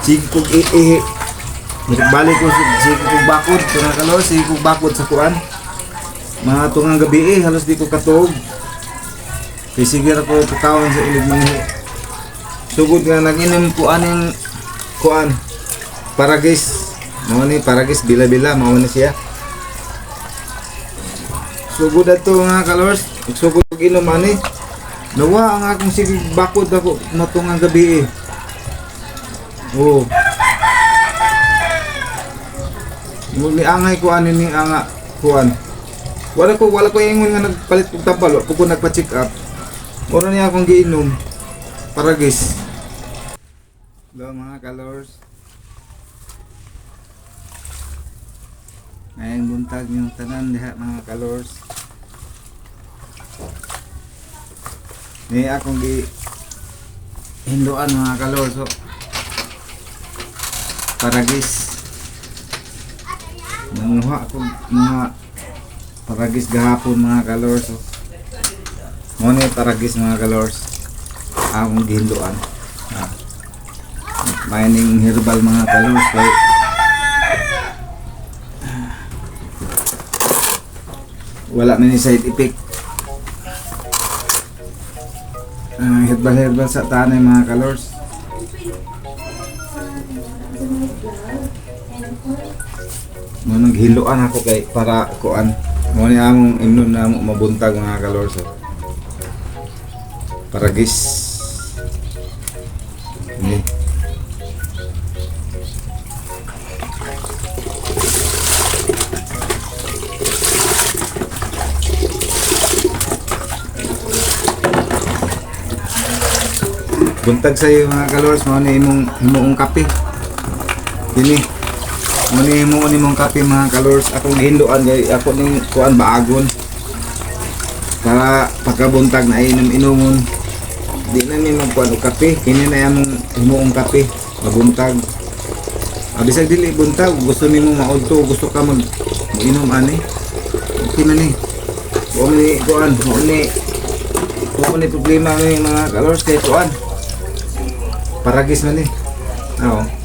Sige kog iihi. Balik ko sige kog bakod, mga kalors, sige kog bakod sa kuan. Mga tungang gabi eh, halos di ko katog. Kaya sige ra ko pagkawan sa ilig mangi. Sugod nga nag-inom ko aning kuan. Paragis. Mao ni paragis bila-bila mao na siya. Sugod ato nga kalors, sugod inom ani. Nawa ang akong sige bakod ako matungang gabi eh. Oo. Muli angay ko ano ni anga kuan. Wala ko wala ko ingon nga nagpalit og tapal ko ko nagpa-check up. Ora niya akong giinom. Paragis. Hello mga kalors. Ngayong buntag yung tanan diha mga kalors. Ni akong gi hinduan mga kalors. So, paragis. Nanguha ako mga paragis gahapon mga kalors. So, mo ni paragis mga kalors. Akong gihinduan. Ah. Mining herbal mga kalors. Kay wala man side effect. Ah, herbal herbal sa tanay mga kalors. Mo naghiluan ako kay para kuan. Mo ni among imnon na mo mabuntag mga kalors para gis. Ni. Buntag sa iyo mga kalors mo ni imong imong kape. Kini Muni mo ni mong kape mga kalors. Akong hinduan kay ako ning kuan baagon. Para pagkabuntag na inom-inomon di na mi magkuan og kape. Kini na among himuong kape. Mabuntag. Abisag dili buntag gusto nimo maudto gusto ka mag inom ani? Okay na ni. Wa ni kuan wa ni wa ni problema ni mga kalors kay kuan. Paragis man ni. Oo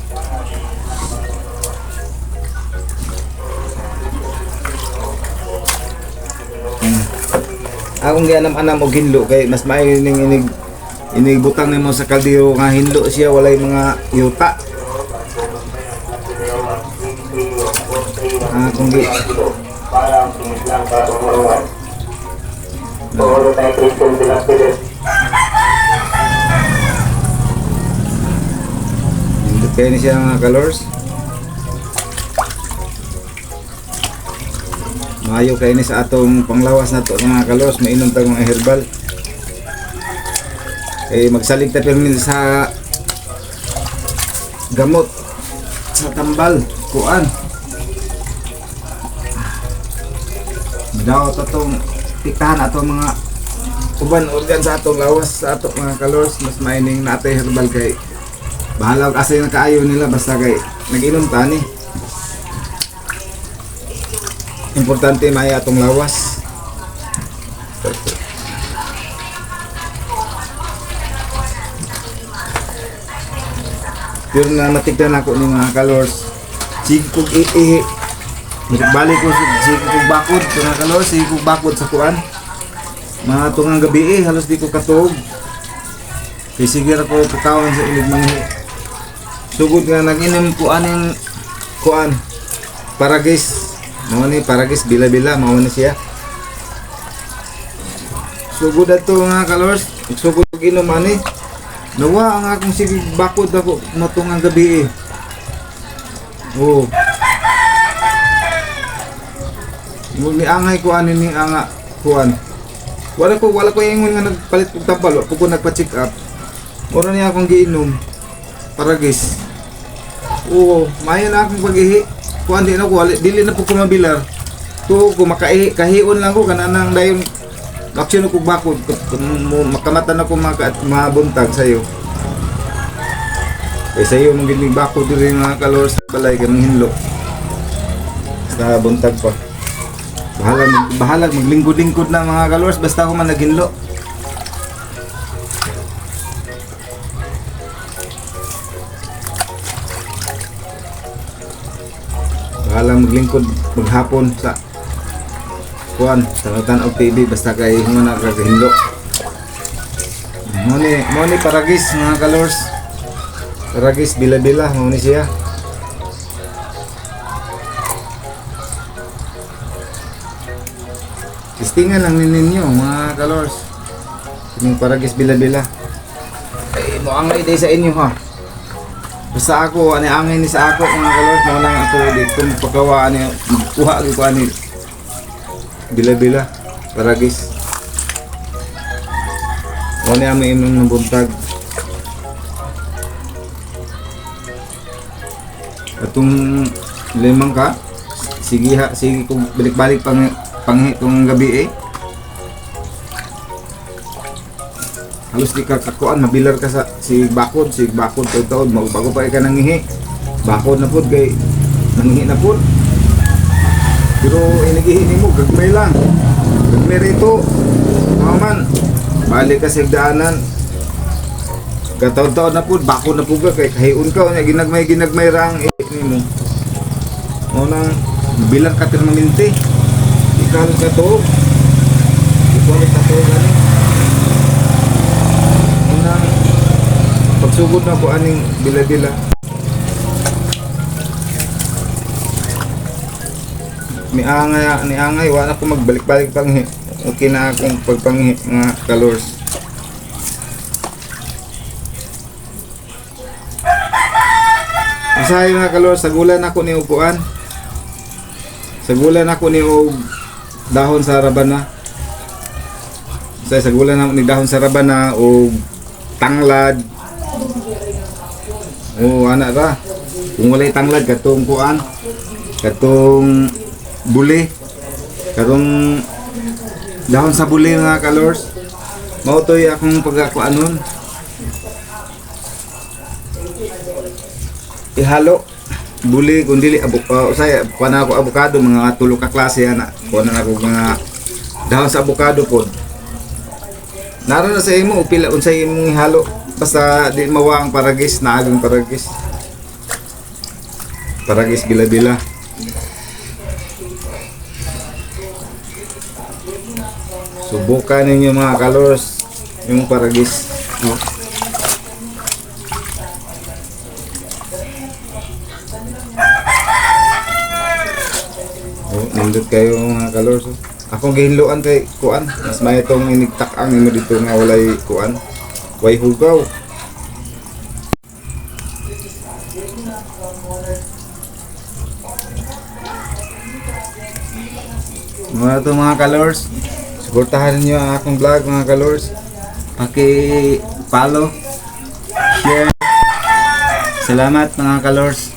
akong gianam-anam og hinlo kay mas maayo ning inig inibutang nimo sa kaldero nga hinlo siya walay mga yuta ah kung di para sa tumuruan. Puro tayo Kristen Pilapilis. Hindot kayo ni siya mga kalors Maayo kayo ni sa atong panglawas na to mga kalors mainom tag mga herbal. Eh magsalig ta permin sa gamot sa tambal kuan. Daw atong tiktahan atong mga uban organ sa atong lawas sa atong mga kalors mas mining natay herbal kay bahala kasi na kaayo nila basta kay nag-inom tani importante may atong lawas. Pero na natigdan ako ni mga kalors. Sige kog iihi balik ko sige kog bakod mga kalors sige kog bakod sa kuan mga tungang gabi eh halos di ko katog kay sige ra ko pagkawan sa ilig mangi sugod nga nag-inom ko aning kuan paragis mao ni paragis bila-bila mao na siya sugod ato nga kalors sugod og inom ani nawa ang akong sige bakod ako matungang gabi eh oo Muli angay ko ano ni anga kuan. Wala ko wala ko ingon nga nagpalit og tapal, ko ko nagpa-check up. Ora niya akong giinom. Paragis. Oo, mayo na akong paghihi. Kuan di na ko wali- dili na po ko mabilar. To ko makaihi kahion lang ko kanang dayon aksyon ko bakod makamatan ako maka mabuntag sayo. Kay sayo mong ginig bakod diri mga kalors balay kanang hinlo. Sa buntag pa. Bahala, bahala maglingkod-lingkod na mga kalors basta ako man naghinlo. Bahala maglingkod maghapon sa kuan sa Tanaw TV basta kay mga nagkahindo. Moni, moni paragis mga kalors. Paragis bila-bila moni siya. Tistingan lang ninyo mga kalors. Yung paragis bila-bila. Ay, mo ang day sa inyo ha. Basta ako, ani angin ni sa ako mga kalors, mo nang ako dito pagkawa ani magkuha ko ani bila-bila paragis. Wala niya may inom ng buntag. Atong limang ka, sige ha, sige kung balik-balik pang panghi tong gabi eh. Halos di ka kakuan, mabilar ka sa si bakod, si bakod taon taon, bago pa ka nangihi. Bakod na pud kay nangihi na pud. Pero inigihi mo, gagmay lang. Gagmay rito. Maman, balik ka sa daanan. Kataon-taon na po, bako na po ka, kay kahiun ka, nya ginagmay ginagmay rang eh, mo. Mo nang bilang ka permanente. Ikaw ka to. Ikaw ka to gani. Mo nang pagsugod na po aning bila-bila. Ni angay, ni angay, wala ko magbalik-balik panghi. Okay na akong pagpanghi mga kalors. Usahay mga kalors, sagulan ako ni upuan. Sagulan ako ni og dahon sa rabana. Sa sagulan ako ni dahon sa rabana o tanglad. O ana ra. Kung walay tanglad katong kuan, katong buli, katong dahon sa buli mga kalors. Mao to'y akong pagkakuanon. ihalo buli kung dili abu uh, usay pana ako avocado mga tulo ka klase ana kuha na ako mga dahon sa avocado pod Nara na sa imo pila unsay imong ihalo basta di mawa ang paragis na agong paragis paragis bila-bila subukan ninyo mga kalors yung paragis no? Oh, nindot kayo mga kalors. oh. Akong gihinluan kay kuan. Mas may itong inigtak-ang imo dito nga walay kuan. Way hugaw. Mga to mga kalors. Suportahan niyo ang akong vlog mga kalors. Paki-follow, share. Salamat mga kalors.